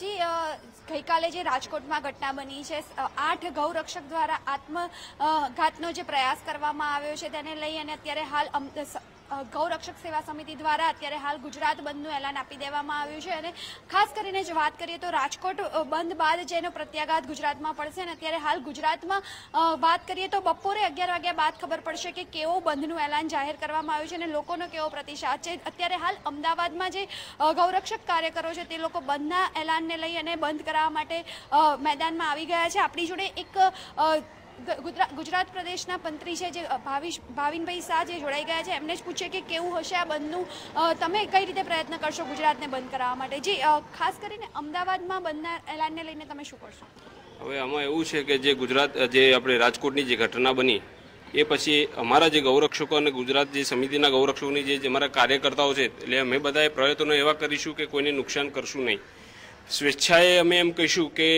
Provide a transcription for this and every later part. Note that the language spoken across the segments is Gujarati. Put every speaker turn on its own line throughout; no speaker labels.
જી ગઈકાલે જે રાજકોટમાં ઘટના બની છે આઠ ગૌરક્ષક દ્વારા આત્મઘાતનો જે પ્રયાસ કરવામાં આવ્યો છે, તેને લઈ અને અત્યારે હાલ ગૌરક્ષક સેવા સમિતિ દ્વારા અત્યારે હાલ ગુજરાત બંધનું એલાન આપી દેવામાં આવ્યું છે અને ખાસ કરીને જો વાત કરીએ તો રાજકોટ બંધ બાદ જેનો પ્રત્યાઘાત ગુજરાતમાં પડશે અને અત્યારે હાલ ગુજરાતમાં વાત કરીએ તો બપોરે અગિયાર વાગ્યા બાદ ખબર પડશે કે કેવો બંધનું એલાન જાહેર કરવામાં આવ્યું છે અને લોકોનો કેવો પ્રતિસાદ છે. અત્યારે હાલ અમદાવાદમાં જે ગૌરક્ષક કાર્યકરો છે તે લોકો બંધના એલાનને લઈ અને બંધ કરાવવા માટે મેદાનમાં આવી ગયા છે. આપણી જોડે એક ગુજરાત પ્રદેશના મંત્રી છે જે ભાવિશ, ભાવિનભાઈ શાહ જે જોડાઈ ગયા છે, એમને જ પૂછે કે કેવું હશે આ બંધનું. તમે કઈ રીતે પ્રયત્ન કરશો ગુજરાતને બંધ કરાવવા માટે? જી ખાસ કરીને અમદાવાદમાં બંધના એલાનને લઈને તમે શું કરશો?
હવે આમાં એવું છે કે જે ગુજરાત, જે આપણે રાજકોટની જે ઘટના બની, એ પછી અમારા જે ગૌરક્ષકો અને ગુજરાત જે સમિતિના ગૌરક્ષકોની જે અમારા કાર્યકર્તાઓ છે, એટલે અમે બધાએ પ્રયત્નો એવા કરીશું કે કોઈને નુકસાન કરશું નહીં. સ્વેચ્છાએ અમે એમ કહીશું કે,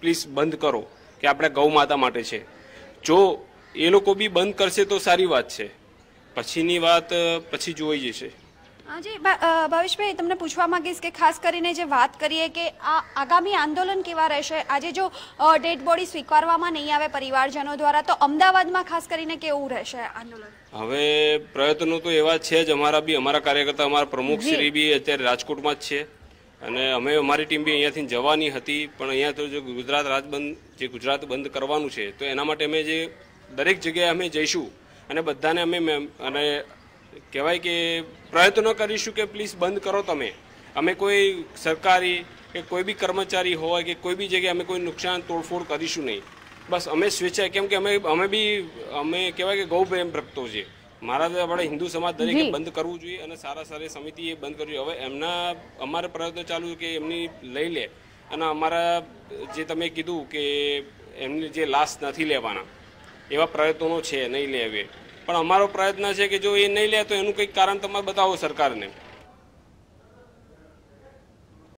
પ્લીઝ બંધ કરો. કે આપણે ગૌ માતા માટે છે. જો એ લોકો બી બંધ કરશે તો સારી વાત છે. પછીની વાત પછી જોઈ જશે.
જી ભાવેશભાઈ તમને પૂછવા માંગીશ કે ખાસ કરીને જે વાત કરીએ કે આ આગામી આંદોલન કેવા રહેશે? આજે જો ડેડ બોડી સ્વીકારવામાં નહીં આવે પરિવારજનો દ્વારા તો અમદાવાદમાં ખાસ કરીને કેવું રહેશે આંદોલન?
હવે પ્રયત્નો તો એવા છે જ અમારા બી અમારા કાર્યકર્તા અમારા પ્રમુખ શ્રી બી અત્યારે રાજકોટમાં જ છે. અને અમે અમારી ટીમ બી અહીંયાથી જવાની હતી, પણ અહીંયા તો જો ગુજરાત રાજબંધ જે ગુજરાત બંધ કરવાનું છે, તો એના માટે અમે જે દરેક જગ્યાએ અમે જઈશું અને બધાને અમે અને કહેવાય કે પ્રયત્નો કરીશું કે પ્લીઝ બંધ કરો તમે. અમે કોઈ સરકારી કે કોઈ બી કર્મચારી હોય કે કોઈ બી જગ્યાએ અમે કોઈ નુકસાન, તોડફોડ કરીશું નહીં. બસ અમે સ્વેચ્છાએ, કેમ કે અમે અમે બી, અમે કહેવાય કે ગૌ પ્રેમ પ્રગતો છે મારા તો આપણે હિન્દુ સમાજ દરેકે બંધ કરવું જોઈએ અને સારા સારી એ બંધ કરવી હવે એમના અમારે પ્રયત્નો ચાલુ કે એમની લઈ લે અને અમારા જે તમે કીધું કે એમની જે લાશ નથી લેવાના એવા પ્રયત્નો છે નહીં લેવે. પણ અમારો પ્રયત્ન છે કે જો એ નહીં લે તો એનું કંઈક કારણ તમારે બતાવો સરકારને.